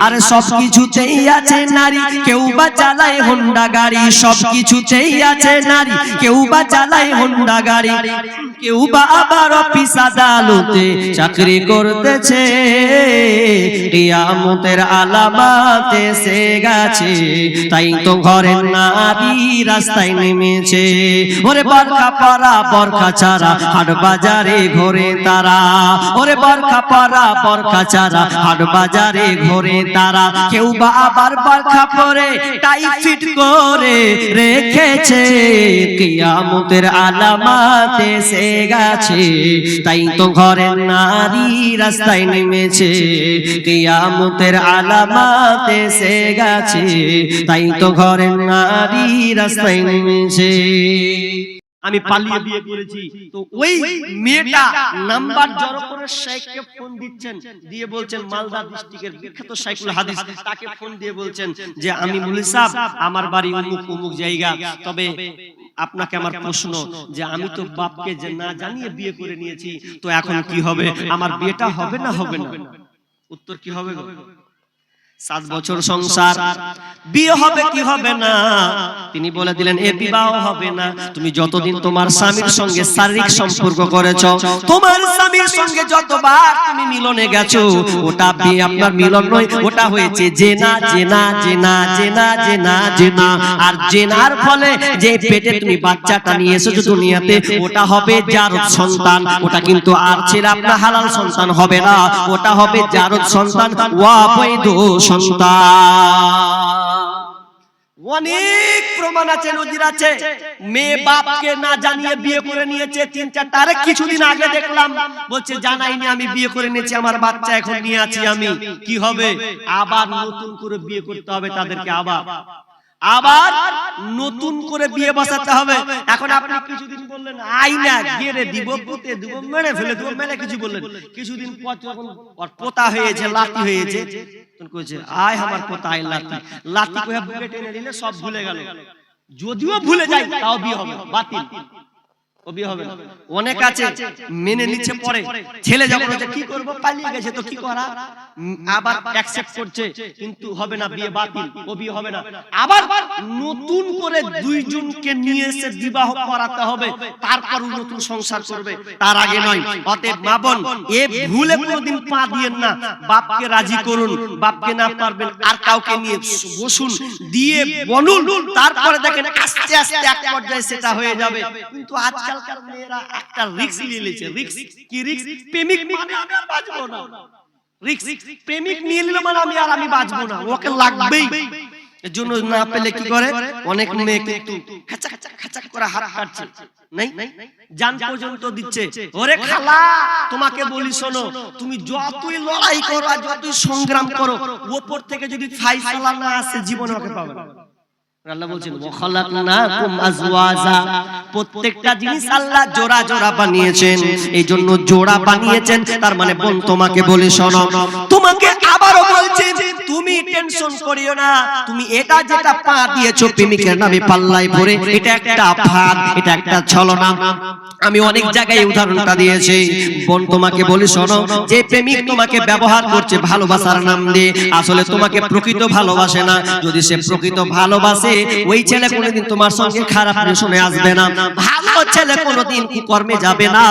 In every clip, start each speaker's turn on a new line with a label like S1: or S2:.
S1: আরে সব কিছুতেই আছে নারী। কেউ বা চালায় হোন্ডা গাড়ি। সব কিছুতেই আছে নারী। কেউ বা চালায় হোন্ডা গাড়ি। কেউ বা আবার অফিস আদালতে চাকরি করতেছে। আলামাত এসে গেছে। তাই তো ঘরের নারী রাস্তায় নেমেছে। ওরে বরখা বরখা ছাড়া হাট বাজারে ঘোরে তারা। ওরে বরখা বরখা ছাড়া হাট বাজারে ঘোরে তারা। কেউ বরখা পরে টাই ফিট করে রেখেছে। কিয়ামতের আলামাত গেছে, তাই তো ঘরের নারী রাস্তায় নেমেছে, কিয়ামতের আলামাত এসে গেছে, তাই তো ঘরের নারী রাস্তায় নেমেছে। আমি পালিয়ে বিয়ে করেছি, তো ওই মেয়েটা নাম্বার জড়ো করে শেখকে ফোন দিচ্ছেন, দিয়ে বলছেন, মালদা ডিস্ট্রিক্টের বিখ্যাত শাইখুল হাদিস, তাকে ফোন দিয়ে বলছেন যে, আমি মুলি সাহেব আমার বাড়ি অমুক অমুক জায়গা, তবে আপনাকে আমার প্রশ্ন যে আমি তো বাপকে যে না জানিয়ে বিয়ে করে নিয়েছি তো এখন কি হবে? আমার বিয়েটা হবে না? হবে না? উত্তর কি হবে? সাত বছর সংসার বিয়ে হবে কি হবে না তিনি বলে দিলেন এ বিবাহ হবে না তুমি যতদিন তোমার স্বামীর সঙ্গে শারীরিক সম্পর্ক করেছ তোমার স্বামীর সঙ্গে যতবার তুমি মিলনে গেছো ওটা বিয়ে আপনার মিলন নয় ওটা হয়েছে জেনা জেনা জেনা জেনা জেনা জেনা আর জেনার ফলে যে পেটে তুমি বাচ্চাটা নিয়ে এসেছ দুনিয়াতে ওটা হবে জারদ সন্তান ওটা কিন্তু আর ছেলে আপনার হালাল সন্তান হবে না ওটা হবে জারদ সন্তান ওয়া ওয়াবৈধ অনেক প্রমাণ আছে, নজির আছে। মেয়ে বাপকে না জানিয়ে বিয়ে করে নিয়েছে, তিন চারটা আরে কিছুদিন আগে দেখলাম, বলছে, জানাইনি আমি বিয়ে করে নিয়েছি, আমার বাচ্চা এখন নিয়ে আছি আমি। কি হবে? আবার নতুন করে বিয়ে করতে হবে তাদেরকে আবার। আবার নতুন করে বিয়ে বসাতে হবে। এখন আপনি কিছুদিন বললেন আইনা গেড়ে দিব পুঁতে দিব মেরে ফেলে দিব মেরে কিছু বললেন। কিছুদিন পর যখন ওর পোতা হয়েছে লাতি হয়েছে তখন কইছে আয় আমার পোতা আয় লাতি লাতি কইয়া বুকে টেনে দিলে সব ভুলে গেল। যদিও ভুলে যায় তাও বিয়ে হবে বাতিল। ও বিয়ে হবে না। অনেক আছে মেনে নিচ্ছে পরে। ছেলে যখন হচ্ছে কি করব? পালিয়ে গেছে তো কি করা? আবার অ্যাকসেপ্ট করছে কিন্তু হবে না বিয়ে বাতিল। ও বিয়ে হবে না। আবার নতুন করে দুইজনকে নিয়ে এসে বিবাহ করাতে হবে। তারপর নতুন সংসার করবে। তার আগে নয় অতএব মা বোন এ ভুলে কোনোদিন পা দিয়েন না। বাপকে রাজি করুন। বাপকে না পারবেন আর কাউকে নিয়ে বসুন। দিয়ে বলুন। তারপরে দেখেন আস্তে আস্তে এক পর্যায়ে সেটা হয়ে যাবে কিন্তু আজকালকার মেয়েরা একটা রিস্ক নিয়ে নিয়েছে। রিস্ক কি রিস্ক প্রেমিক মানে আমি আর বাঁচবো না। রিস্ক প্রেমিক নিয়ে নিল মানে আমি আর আমি বাঁচবো না। ওকে লাগবেই। এর জন্য না পেলে কি করে? অনেক মেয়ে কিন্তু খাচা খাচা খাচা করে হাত কাটছে। নাই? জান পর্যন্ত দিচ্ছে। ওরে খালা তোমাকে বলি শোনো তুমি যতই লড়াই করো আর যতই সংগ্রাম করো ওপর থেকে যদি ফাইসালা না আসে জীবনে ওকে পাবে না। আল্লাহ বলছেন ওয়াখালাকনাকুম আজওয়াজা। প্রত্যেকটা জিনিস আল্লাহ জোড়া জোড়া বানিয়েছেন। এই জন্য জোড়া বানিয়েছেন। তার মানে বোন তোমাকে বলে শোনো। তোমাকে তুমি টেনশন করিও না। তুমি এটা যেটা পা দিয়েছ প্রেমিকের নামে পাল্লাই ভরে এটা একটা ফাঁদ এটা একটা ছলনা। আমি অনেক জায়গায় উদাহরণটা দিয়েছি। বোন তোমাকে বলি শোনো যে প্রেমিক তোমাকে ব্যবহার করছে ভালোবাসার নাম দিয়ে। আসলে তোমাকে প্রকৃত ভালোবাসে না। যদি সে প্রকৃত ভালোবাসে ওই ছেলে কোনোদিন তোমার সঙ্গে খারাপ শুনে আসবে না। ছেলে কোনোদিন কর্মে যাবে না।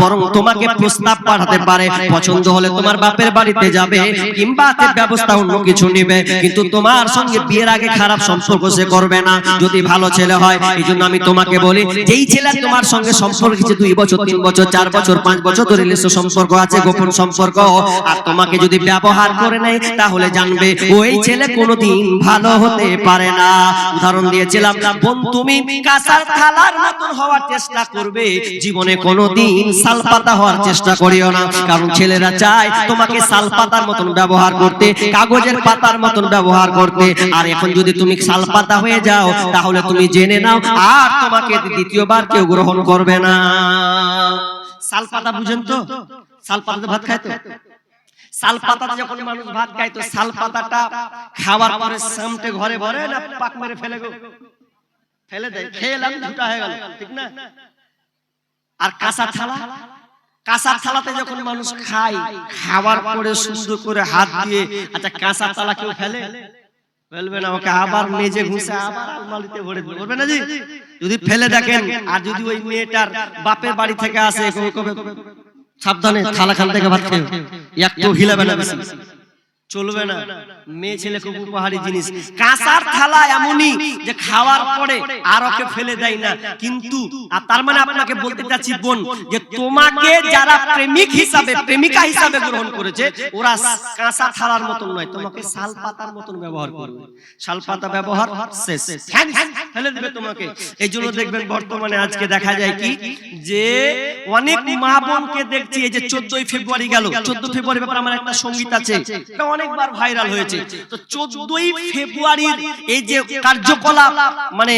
S1: বরং তোমাকে প্রস্তাব পাঠাতে পারে। পছন্দ হলে তোমার বাপের বাড়িতে যাবে কিংবা ব্যবস্থা অন্য কিছু নিবে। কিন্তু তোমার সঙ্গে বিয়ের আগে খারাপ সম্পর্ক সে করবে না। যদি ভালো ছেলে হয় এই জন্য আমি তোমাকে বলি যেই ছেলে তোমার সঙ্গে সম্পর্ক দুই বছর তিন বছর চার বছর পাঁচ বছর ধরে রিলেশন সম্পর্ক আছে গোপন সম্পর্ক। আর তোমাকে যদি ব্যবহার করে নেয় তাহলে জানবে ওই ছেলে কোনোদিন ভালো হতে পারে না উদাহরণ দিয়েছিলাম বোন তুমি কাঁসার থালার মতন হওয়ার চেষ্টা করবে জীবনে কোনোদিন সালপাতা হওয়ার চেষ্টা করিও না। কারণ ছেলেরা চায় তোমাকে সালপাতার মতন ব্যবহার করতে কাগজের পাতার মতন ব্যবহার করতে। আর এখন যদি তুমি সালপাতা হয়ে যাও তাহলে তুমি জেনে নাও আর তোমাকে দ্বিতীয়বার কেউ গ্রহণ করবে না। সালপাতা বুঝেন তো? সালপাতাতে ভাত খায় তো? শাল পাতাতে যখন মানুষ ভাত খায় তো শাল পাতাটা খাওয়ার পরে সামটে ঘরে ভরে না পাক মেরে ফেলে গো? ফেলে দেয় খেলাম ঝুটা হয়ে গেল ঠিক না? আর কাঁচা থালা? কাঁসার থালাতে যখন মানুষ খায় খাবার পরে সুন্দর করে হাত দিয়ে আচ্ছা কাঁসার থালা কেউ ফেলে? ফেলবে না ওকে আবার মেজে ঘুষে আবার আলমারিতে ভরে দেবে বলবে না জি? যদি ফেলে দেখেন আর যদি ওই মেয়েটার বাপের বাড়ি থেকে আসে সাবধানে থালা খান থেকে ভাত খেয়ে। একটু হিলাবে না বেশি। চলবে না। মেয়ে ছেলে খুব উপহারী জিনিস। কাঁসার থালা এমনই যে খাওয়ার পরে আর ওকে ফেলে দেয় না। কিন্তু আর তার মানে আপনাকে বলতে চাচ্ছি বোন যে তোমাকে যারা প্রেমিক হিসাবে প্রেমিকা হিসাবে গ্রহণ করেছে ওরা কাঁসা থালার মতন নয় তোমাকে শাল পাতার মতন ব্যবহার করবে। শাল পাতা ব্যবহার শেষ। ফেলে দেবে তোমাকে। এই জন্য দেখবেন বর্তমানে আজকে দেখা যায় কি? যে অনেক মা বোনকে দেখছি এই যে চোদ্দই ফেব্রুয়ারি গেল চোদ্দ ফেব্রুয়ারি ব্যাপারে আমার একটা সংগীত আছে অনেকবার ভাইরাল হয়েছে। তো চোদ্দই ফেব্রুয়ারির এই যে কার্যকলাপ মানে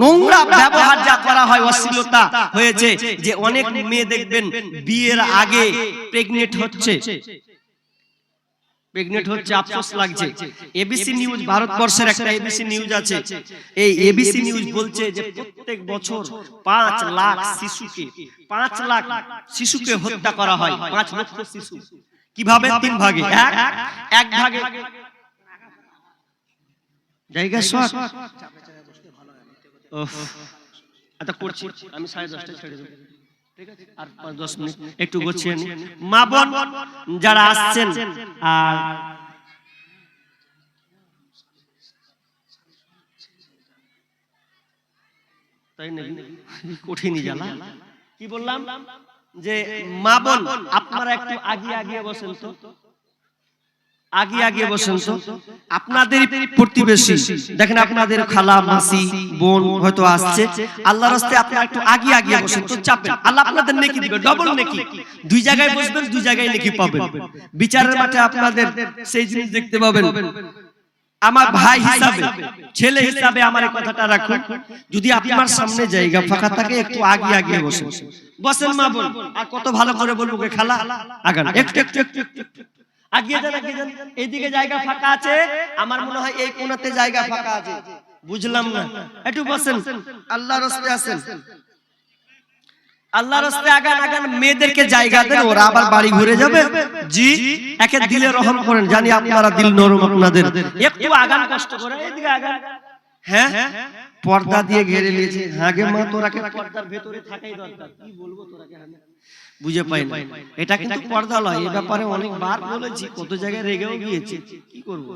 S1: নোংরা ব্যবহার যা করা হয় অশ্লীলতা হয়েছে যে অনেক মেয়ে দেখবেন বিয়ের আগে প্রেগনেন্ট হচ্ছে। প্রেগনেন্ট হচ্ছে আফসোস লাগছে। এবিসি নিউজ ভারতবর্ষের একটা এবিসি নিউজ আছে। এই এবিসি নিউজ বলছে যে প্রত্যেক বছর পাঁচ লাখ শিশুকে পাঁচ লাখ শিশুকে হত্যা করা হয়। পাঁচ লক্ষ শিশু। কীভাবে তিন ভাগে? এক? এক ভাগে। জায়গা শর্ট ওহ, আচ্ছা করছি। আমি সাড়ে দশটায় ছেড়ে দেবো। ঠিক আছে? আর পাঁচ দশ মিনিট একটু গোছিয়ে মা বোন যারা আসছেন আর তাই নাকি? কঠিনই জানা কি বললাম? যে মা বোন আপনারা একটু আগিয়ে আগিয়ে বসেন তো। আগে আগে বসেন তো। আপনাদের প্রতিবেশী দেখেন আপনাদের খালা মাসি বোন হয়তো আসছে। আল্লাহর রাস্তায় আপনারা একটু আগে আগে বসেন তো চাপেন। আল্লাহ আপনাদের নেকি দিবে ডবল নেকি। দুই জায়গায় বসবেন দুই জায়গায় নেকি পাবেন। বিচারের মাঠে আপনাদের সেই জিনিস দেখতে পাবেন। আমার ভাই হিসাবে ছেলে হিসাবে আমার এই কথাটা রাখুন। যদি আপনার সামনে জায়গা ফাঁকা থাকে একটু আগে আগে বসে। বসেন মা বোন আর কত ভালো করে বলব গে খালা আগান। একটু একটু একটু। আগিয়ে যান আগিয়ে যান এইদিকে জায়গা ফাঁকা আছে আমার মনে হয় এই কোণাতে জায়গা ফাঁকা আছে। বুঝলাম না। একটু বসেন। আল্লাহ রস্তে আছেন। আল্লাহ রস্তে আগান আগান মেয়েদেরকে জায়গা দেন ওরা আবার বাড়ি ঘুরে যাবে? জি একে দিলে রহম করেন জানি আপনারা দিল নরম আপনাদের। একটু আগান কষ্ট করে এদিকে আগান। হ্যাঁ? পর্দা দিয়ে ঘিরে নিয়েছে। আগে মা তোরাকে পর্দার ভেতরে থাকাই দরকার। কি বলব তোরাকে আমি? বুঝে পাই না। এটা কিন্তু পর্দা লয় এই ব্যাপারে অনেকবার বলেছি কত জায়গায় রেগেও গিয়েছে? কি করব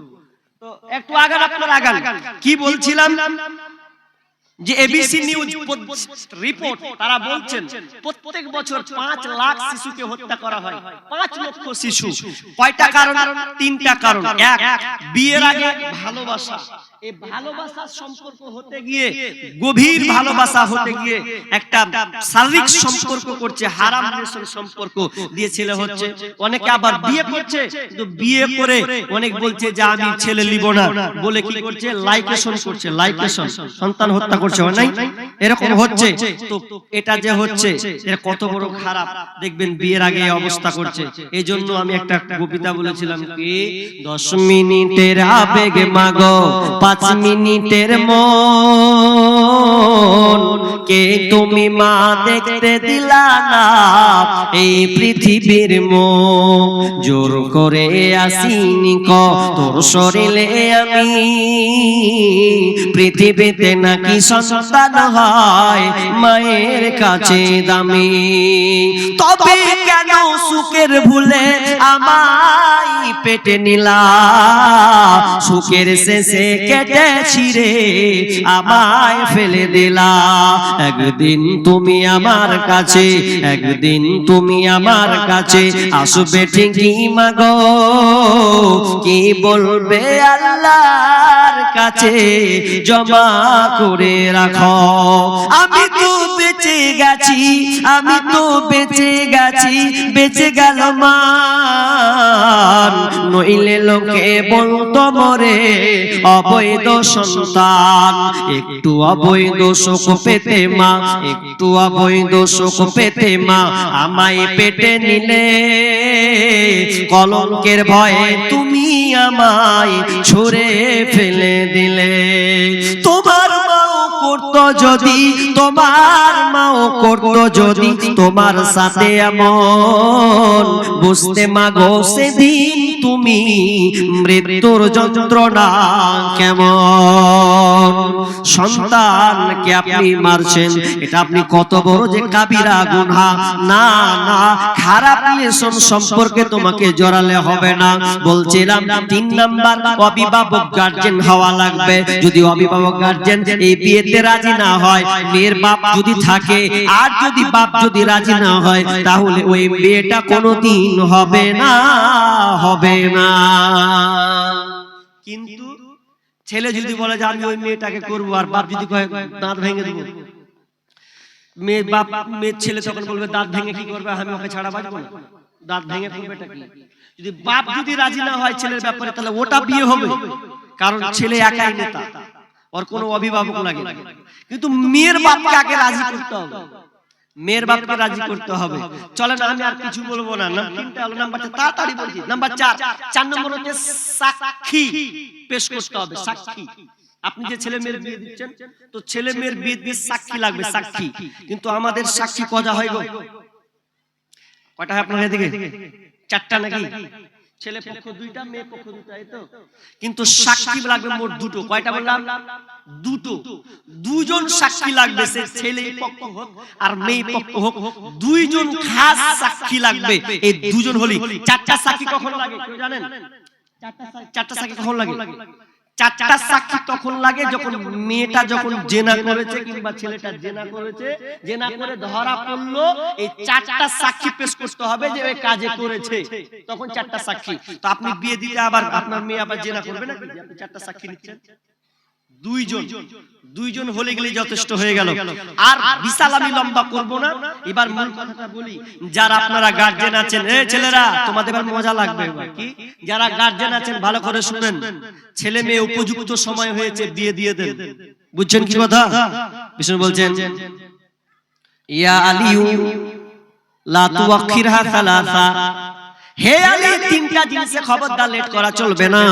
S1: তো একটু আগান আপনার আগান। কি বলছিলাম? যে এবিসি নিউজ রিপোর্ট তারা বলছেন প্রত্যেক বছর পাঁচ লাখ শিশুকে হত্যা করা হয়। পাঁচ লক্ষ শিশু। কয়টা কারণ? তিনটা কারণ। এক বিয়ের আগে ভালোবাসা। এই ভালোবাসার সম্পর্ক হতে গিয়ে গভীর ভালোবাসা হতে গিয়ে একটা শারীরিক সম্পর্ক করছে হারাম রিলেশন সম্পর্ক দিয়ে ছেলে হচ্ছে। অনেকে আবার বিয়ে করছে কিন্তু বিয়ে করে অনেক বলছে যে আমি ছেলে লিব না বলে কি করছে লাইকেশন করছে লাইকেশন সন্তান হত্যা করছে হয় নাই? এরকম হচ্ছে? তো এটা যে হচ্ছে এটা কত বড় খারাপ। দেখবেন বিয়ের আগে অবস্থা করছে। এই জন্য আমি একটা কবিতা বলেছিলাম কি দশ মিনিটের আবেগ মাগো পাঁচ মিনিটের মন। কে তুমি মা দেখতে দিলা না? এই পৃথিবীর মো জোর করে আসিনি ক তোর শরীরে আমি। পৃথিবীতে নাকি সন্তান হয় মায়ের কাছে দামি। তবে কেন সুখের ভুলে আমায় পেটে নিলা? সুখের শেষে কেটে ছিড়ে আমায় ফেলে দিলা। একদিন তুমি আমার কাছে একদিন তুমি আমার কাছে আসবে ঠিকই মাগো। কি বলবে আল্লাহর কাছে জমা করে রাখো। আমি তো বেঁচে গেছি, আমি তো বেঁচে গেছি, বেঁচে গেল মান নইলে লোকে বলতো মরে, অবৈধ সন্তান। একটু অবৈধ শোক পেতে মা, একটু অবৈধ শোক পেতে মা। আমায় পেটে নিলে, কলঙ্কের ভয়ে তুমি আমায় ছুঁড়ে ফেলে। দিলে। তোমার মাও করত যদি, তোমার মাও করত যদি, তোমার সাথে এমন বুঝতে মাগো সেদিন তুমি মৃত্যুর যন্ত্রণা কেমন? সন্তানকে আপনি মারছেন? এটা আপনি কত বড় যে কাবিরা গুনহা। না না, খারাপ লেসন সম্পর্কে তোমাকে জড়ালে হবে না। বলছিলাম, তিন নাম্বার অভিভাবক গার্জেন হওয়া লাগবে। যদি অভিভাবক গার্জেন এই বিয়েতে রাজি না হয়, মেয়ের বাপ যদি থাকে, আর যদি বাপ যদি রাজি না হয়, তাহলে ওই বিয়েটা কোনোদিন হবে না, হবে না। কিন্তু ছেলে যদি বলে যে আমি ওই মেয়েটাকে করব আর বাপ যদি কয় দাঁত ভেঙে দেবো। মেয়ে বাপ মেয়ের ছেলে তখন বলবে দাঁত ভেঙে কি করবে? আমি ওকে ছাড়া বাঁচবো না। দাঁত ভেঙে করবেটা কি যদি বাপ যদি রাজি না হয় ছেলের ব্যাপারে তাহলে ওটা বিয়ে হবে। কারণ ছেলে একাই নেতা। ওর কোনো অভিভাবক লাগে কিন্তু মেয়ের বাপকে আগে রাজি করতে হবে। মেয়ের বাপকে রাজি করতে হবে। চলেন আমি আর কিছু বলব না। তিনটা হলো নাম্বার তাড়াতাড়ি বলছি। নাম্বার চার। চার নম্বর হচ্ছে সাক্ষী। পেশ করতে হবে সাক্ষী। আপনি যে ছেলে মেয়ের বিয়ে দিচ্ছেন তো ছেলে মেয়ের বিয়ে দিয়ে সাক্ষী লাগবে সাক্ষী। কিন্তু আমাদের সাক্ষী কজা হয় গো? কটা হয় আপনার এদিকে? চারটা নাকি? ছেলে পক্ষ দুইটা মেয়ে পক্ষ দুইটা তো? কিন্তু সাক্ষী লাগবে মোট দুটো কয়টা বললাম? দুটো। দুজন সাক্ষী লাগবে সে ছেলে পক্ষ হোক আর মেয়ে পক্ষ হোক দুইজন খাস সাক্ষী লাগবে। এই দুজন হলি চারটা সাক্ষী কখন লাগে? কেউ জানেন? চারটা সাক্ষী কখন লাগে? চারটা সাক্ষী তখন লাগে যখন মেয়েটা যখন জেনা করেছে কিংবা ছেলেটা জেনা করেছে জেনা করে ধরা পড়ল এই চারটা সাক্ষী পেশ করতে হবে যে ওই কাজে করেছে। তখন চারটা সাক্ষী। তো আপনি বিয়ে দিতে আবার আপনার মেয়ে আবার জেনা করবে না? আপনি চারটা সাক্ষী নিচ্ছেন? দুইজন দুইজন। হলে গেলে যথেষ্ট হয়ে গেল। আর বিশাল আমি লম্বা করব না। এবার মূল কথাটা বলি। যারা আপনারা গার্জেন আছেন এ ছেলেরা তোমাদের এবার মজা লাগবে কি? যারা গার্জেন আছেন ভালো করে শুনেন। ছেলে মেয়ে উপযুক্ত সময় হয়েছে বিয়ে দিয়ে দেন। বুঝছেন কি কথা? বিষ্ণু বলছেন ইয়া আলিউ লা তুয়াখিরহা সালাসা। হে আলী, তিনটা জিনিসে খবরদার লেট করা চলবে না।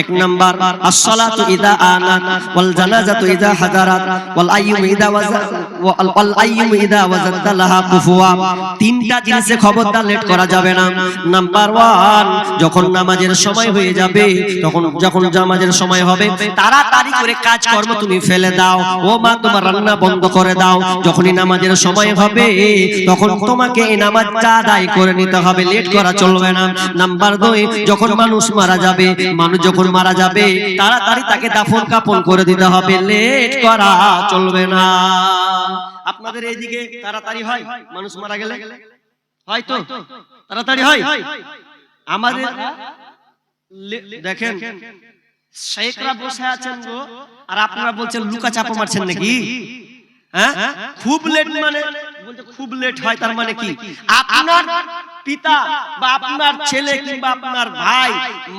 S1: এক number as-salatu idha anat wal janazatu idha hadarat wal ayyum idha waza wal wal ayyum idha wazadta laha kufuwa তিনটা জিনিসে খবরদার লেট করা যাবে না। নাম্বার 1 যখন নামাজের সময় হয়ে যাবে, তখন যখন নামাজের সময় হবে, তাড়াতাড়ি করে কাজ কর্ম তুমি ফেলে দাও। ও মা, তোমার রান্না বন্ধ করে দাও। যখনই নামাজের সময় হবে, তখন তোমাকে এই নামাজটা আদায় করে নিতে হবে। লেট করা চলবে না। নাম্বার দুই, যখন মানুষ মারা যাবে, মানুষ যখন মারা যাবে, তাড়াতাড়ি তাকে দাফন কাপন করে দিতে হবে। লেট করা চলবে না। আপনাদের এইদিকে তাড়াতাড়ি হয়? মানুষ মারা গেলে? হয় তো? তাড়াতাড়ি হয়? আমাদের দেখেন, শেখরা বসে আছেন গো, আর আপনারা বলছেন, লুকা চাপা মারছেন নাকি? হ্যাঁ? খুব লেট মানে বলতে খুব লেট হয়, তার মানে কি? আপনার পিতা বা আপনার ছেলে কিংবা আপনার ভাই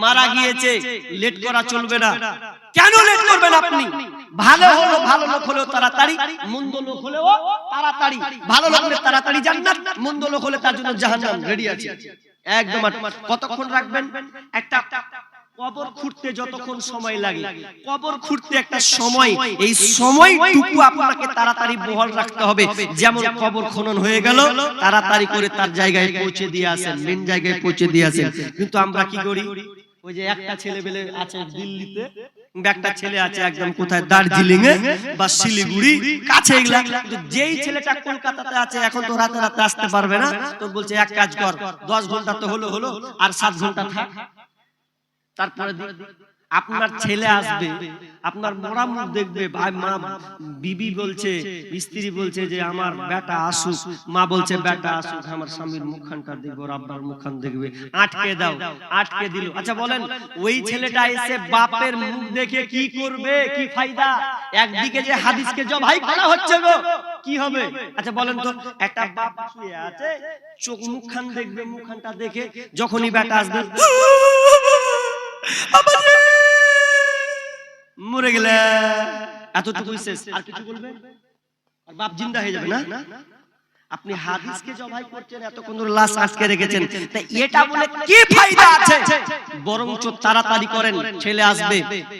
S1: মারা গিয়েছে লেট করা চলবে না। কেন লেট করবেন আপনি? ভালো হলো ভালো লোক হলেও তাড়াতাড়ি মন্দ লোক হলেও তাড়াতাড়ি। ভালো লোক হলে তাড়াতাড়ি জান্নাত মন্দ লোক হলে তার জন্য জাহান্নাম রেডি আছে। একদম কতক্ষণ রাখবেন? একটা কবর খুঁড়তে যতক্ষণ সময় লাগে। কবর খুঁড়তে একটা সময়। এই সময়টুকু আপনাকে তাড়াতাড়ি বহাল রাখতে হবে। যেমন কবর খনন হয়ে গেল তাড়াতাড়ি করে তার জায়গায় পৌঁছে দিয়ে আসেন মেন জায়গায় পৌঁছে দিয়ে আসেন। কিন্তু আমরা কি করি? ওই যে একটা ছেলে বেলে আছে দিল্লিতে একটা ছেলে আছে একদম কোথায়? দার্জিলিং এ বা শিলিগুড়ি কাছে এগুলা। যেই ছেলেটা কলকাতাতে আছে এখন তো রাতে রাতে আসতে পারবে না। তো বলছে এক কাজ কর দশ ঘণ্টা তো হলো হলো আর সাত ঘণ্টা থাক তারপরে আপনার ছেলে আসবে আপনার মরা মুখ দেখবে ভাই মা বিবি বলছে স্ত্রী বলছে যে আমার বেটা আসুক মা বলছে বেটা আসুক আমার স্বামীর মুখখানটা দেখব ওর আব্বার মুখখান দেখবে আটকে দাও আটকে দিল। আচ্ছা বলেন ওই ছেলেটা এসে বাপের মুখ দেখে কি করবে কি ফায়দা? একদিকে যে হাদিসকে জবাই করা হচ্ছে গো কি হবে? আচ্ছা বলেন তো একটা বাপ শুয়ে আছে চোখ মুখখান দেখবে মুখখানটা দেখে যখনই বেটা আসবে! মরে গেলে। এতটুকুই শেষ। আর কিছু বলবে আর বাপ জিন্দা হয়ে যাবে না? আপনি হাদিসকে জবাই করছেন এতক্ষণ ধরে লাশ আটকে রেখেছেন। তা এটা বলে কি ফায়দা আছে? বরঞ্চ তাড়াতাড়ি করেন ছেলে আসবে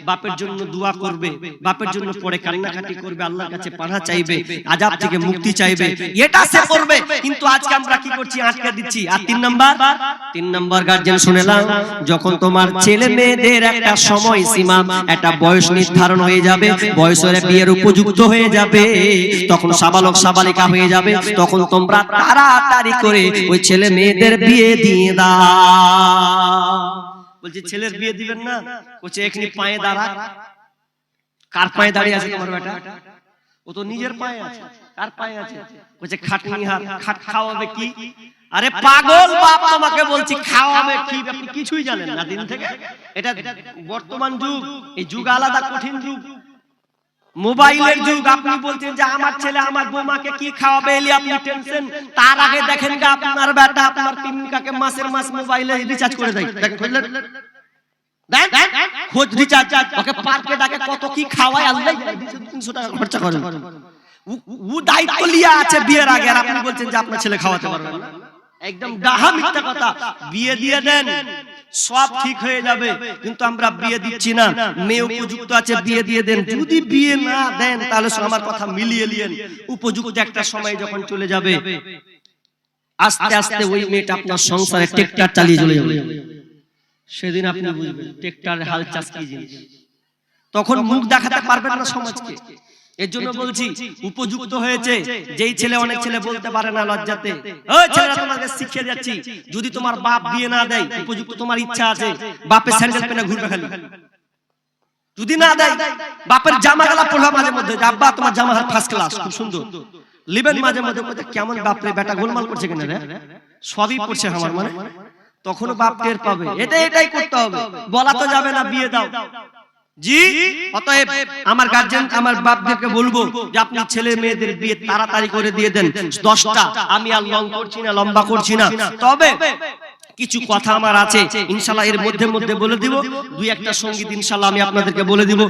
S1: বাপের জন্য দোয়া করবে বাপের জন্য পরে কান্নাকাটি করবে আল্লাহর কাছে পানা চাইবে আজাব থেকে মুক্তি চাইবে। এটা সে করবে কিন্তু আজকে আমরা কি করছি? আটকে দিচ্ছি। আর তিন নাম্বার? তিন নাম্বার? গার্জেন শুনেলাম যখন তোমার ছেলে মেয়েদের একটা সময় সীমা একটা বয়স নির্ধারণ হয়ে যাবে বয়সের বিয়ের উপযুক্ত হয়ে যাবে তখন সাবালক সাবালিকা হয়ে যাবে। তখন তোমরা তাড়াতাড়ি করে ওই ছেলে মেয়েদের বিয়ে দিয়ে দাও। বলছি, ছেলের বিয়ে দিবেন না? বলছে এখানে পায়ে দাঁড়া। কার পায়ে দাঁড়িয়ে আছে তোমার বেটা? ও তো নিজের পায়ে আছে। কার পায়ে আছে? বলছে খাটনি হাত খাট খাওয়াবে কি? আরে পাগল বাপ, তোমাকে বলছি, খাওয়াবে কি? আপনি কিছুই জানেন না দিন থেকে। এটা বর্তমান যুগ। এই যুগ আলাদা, কঠিন যুগ। মোবাইলের যুগ, আপনি বলছেন যে আমার ছেলে আমার বৌমাকে কি খাওয়াবে? এলি, আপনি টেনশন। তার আগে দেখেন যে আপনার বেটা, আপনার মাসের মাস মোবাইলে রিচার্জ করে দেয়? খোঁজ রিচার্জ ওকে পার্কে ডাকে, কত কি খাওয়ায়? আল্লাহ, তিনশো টাকা খরচা উ দায়িত্ব লিয়া আছে বিয়ের আগে, আর আপনি বলছেন যে আপনার ছেলে খাওয়াতে পারবেন না। একদম ডাহা মিথ্যা কথা। বিয়ে দিয়ে দেন। সব ঠিক হয়ে যাবে। কিন্তু আমরা বিয়ে দিচ্ছি না। মেয়ে উপযুক্ত আছে বিয়ে দিয়ে দেন। যদি বিয়ে না দেন তাহলে আমার কথা মিলিয়ে নিয়েন উপযুক্ত একটা সময় যখন চলে যাবে। আস্তে আস্তে ওই মেয়েটা আপনার সংসারে টেক্টার চালিয়ে চলে যাবে। সেদিন আপনি বুঝবেন টেক্টারের হাল চাষ কি জিনিস? তখন মুখ দেখাতে পারবেন না সমাজকে। এর জন্য বলছি উপযুক্ত হয়েছে যেই ছেলে অনেক ছেলে বলতে পারে না লজ্জাতে। ওই ছেলেরা তোমাকে শিখিয়ে যাচ্ছি যদি তোমার বাপ বিয়ে না দেয় উপযুক্ত তোমার ইচ্ছা আছে বাপের স্যান্ডেল পেনে ঘুরবে খালি। যদি না দেয় বাপের জামা গালা পড়বা মাঝে মধ্যে আব্বা তোমার জামা হার ফার্স্ট ক্লাস খুব সুন্দর। লিবেন মাঝে মধ্যে মধ্যে কেমন বাপরে বেটা গোলমাল করছে কেন রে? সবই পড়ছে আমার মানে। তখনও বাপ টের পাবে। এটা এটাই করতে হবে। বলা তো যাবে না বিয়ে দাও। আমার বলব যে ছেলে মেয়েদের তাড়াতাড়ি করে দিয়ে দেন। দশটা, আমি আর লম্বা করছি না। তবে কিছু কথা আমার আছে ইনশাল্লাহ এর মধ্যে মধ্যে বলে দিব। দুই একটা সংগীত ইনশাল্লাহ আমি আপনাদেরকে বলে দিব।